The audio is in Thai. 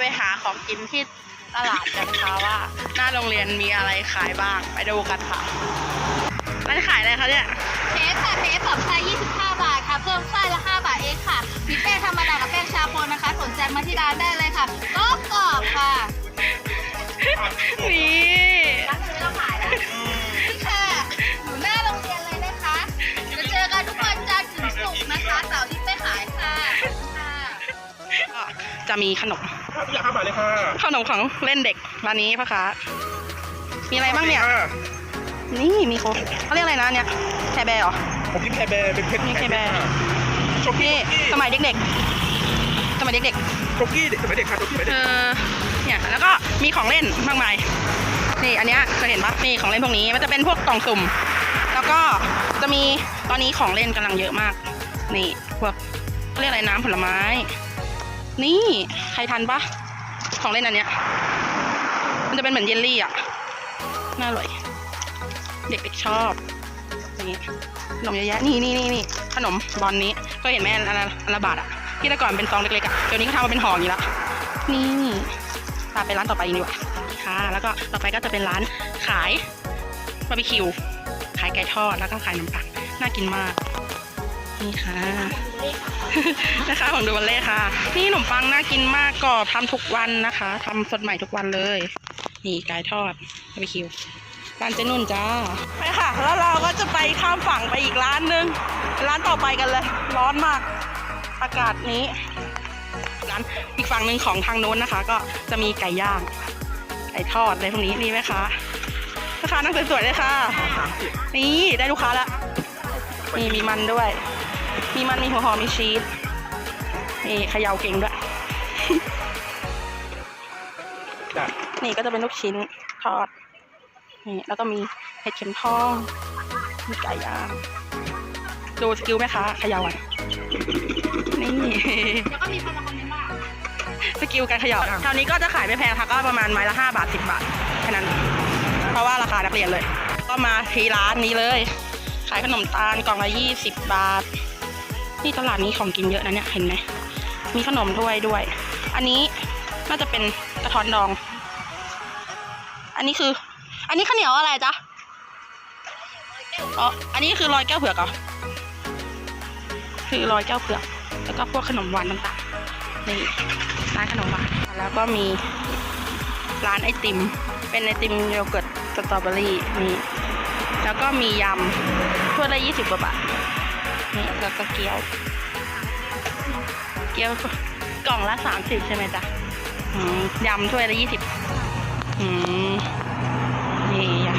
ไปหาของกินที่ตลาดกันค่ะว่า หน้าโรงเรียนมีอะไรขายบ้างไปดูกันค่ะมันขายอะไรคะเนี่ยเทสค่ะเทสแบบไส้25 บาทค่ะ เพิ่มไส้ละ 5 บาทเองค่ะมีแป้งธรรมดากับแป้งชาโคนนะคะ สนใจมาที่ร้านได้เลยค่ะก็ จะมีขนมทุกอย่างห้าบาทเลยค่ะขนมของเล่นเด็กร้านนี้พ่อค้ามีอะไรบ้างเนี่ยค่ะนี่มีโคเขาเรียกอะไรนะเนี่ยแคร์แบร์เหรอผมกินแคร์แบร์เป็นเพชรนี่แคร์แบร์ช็อกกี้นี่สมัยเด็กๆสมัยเด็กช็อกกี้เด็กสมัยเด็กค่ะช็อกกี้สมัยๆเอเด็กอเนี่ยแล้วก็มีของเล่นมากมายนี่อันเนี้ยเคยเห็นปะนี่ของเล่นพวกนี้มันจะเป็นพวกกล่องสุ่ม แล้วก็จะมีตอนนี้ของเล่นกำลังเยอะมาก นี่พวกเขาเรียกอะไรน้ำผลไม้ นี่ใครทันปะของเล่นอันเนี้ย มันจะเป็นเหมือนเยลลี่อะ น่าอร่อย เด็กๆชอบ นี่ขนมเยอะแยะนี่นี่นี่นี่ขนมบอลนี้ ก็เห็นไหมอันละอันละบาทอะ ที่แต่ก่อนเป็นซองเล็กๆอะ เดี๋ยวนี้เขาทำมาเป็นห่ออย่างนี้ละ นี่ตามไปร้านต่อไปดีกว่าค่ะ แล้วก็ต่อไปก็จะเป็นร้านขายบาร์บีคิว ขายไก่ทอด แล้วก็ขายน้ำปัง น่ากินมาก นี่ค่ะนะคะของดูวันเล่ค่ะ นี่ขนมปังน่ากินมากกรอบทำทุกวันนะคะ ทำสดใหม่ทุกวันเลย นี่ไก่ทอดบาร์บีคิวร้านเจนุ่นจ้าไปค่ะ แล้วเราก็จะไปข้ามฝั่งไปอีกร้านนึง ร้านต่อไปกันเลย ร้อนมาก อากาศนี้ ร้านอีกฝั่งหนึ่งของทางโน้นนะคะ ก็จะมีไก่ย่าง ไก่ทอดอะไรพวกนี้นี่ไหมคะแม่ค้านั่งสวยๆเลยค่ะ นี่ได้ลูกค้าละนี่มีมันด้วย มีมันมีหัวหอมมีชีสนี่เขย่าเก่งด้วย จ้ะนี่ก็จะเป็นลูกชิ้นทอด นี่แล้วก็มีเห็ดเข็มทอง มีไก่ย่าง ดูสกิลไหมคะเขย่าอะ นี่ แล้วก็มีคนมาคอมเมนต์ว่าสกิลการเขย่าแถวนี้ก็จะขายไม่แพงค่ะก็ประมาณไม้ละห้าบาทสิบบาทแค่นั้น เพราะว่าราคานักเรียนเลย ก็มาที่ร้านนี้เลย ขายขนมตาลกล่องละยี่สิบบาท นี่ตลาดนี้ของกินเยอะนะเนี่ย เห็นไหม มีขนมถ้วยด้วย อันนี้น่าจะเป็นกระท้อนดอง อันนี้คือ อันนี้ข้าวเหนียวอะไรจ๊ะ อ๋อ อันนี้คือลอยแก้วเผือกเหรอ คือลอยแก้วเผือก แล้วก็พวกขนมหวานต่างๆ นี่ร้านขนมหวาน แล้วก็มีร้านไอติม เป็นไอติมโยเกิร์ตสตรอเบอรี่นี่ แล้วก็มียำถ้วยละยี่สิบกว่าบาท นี่แล้วก็เกี๊ยว เกี๊ยวกล่องละสามสิบใช่ไหมจ๊ะยำถ้วยละยี่สิบนี่ย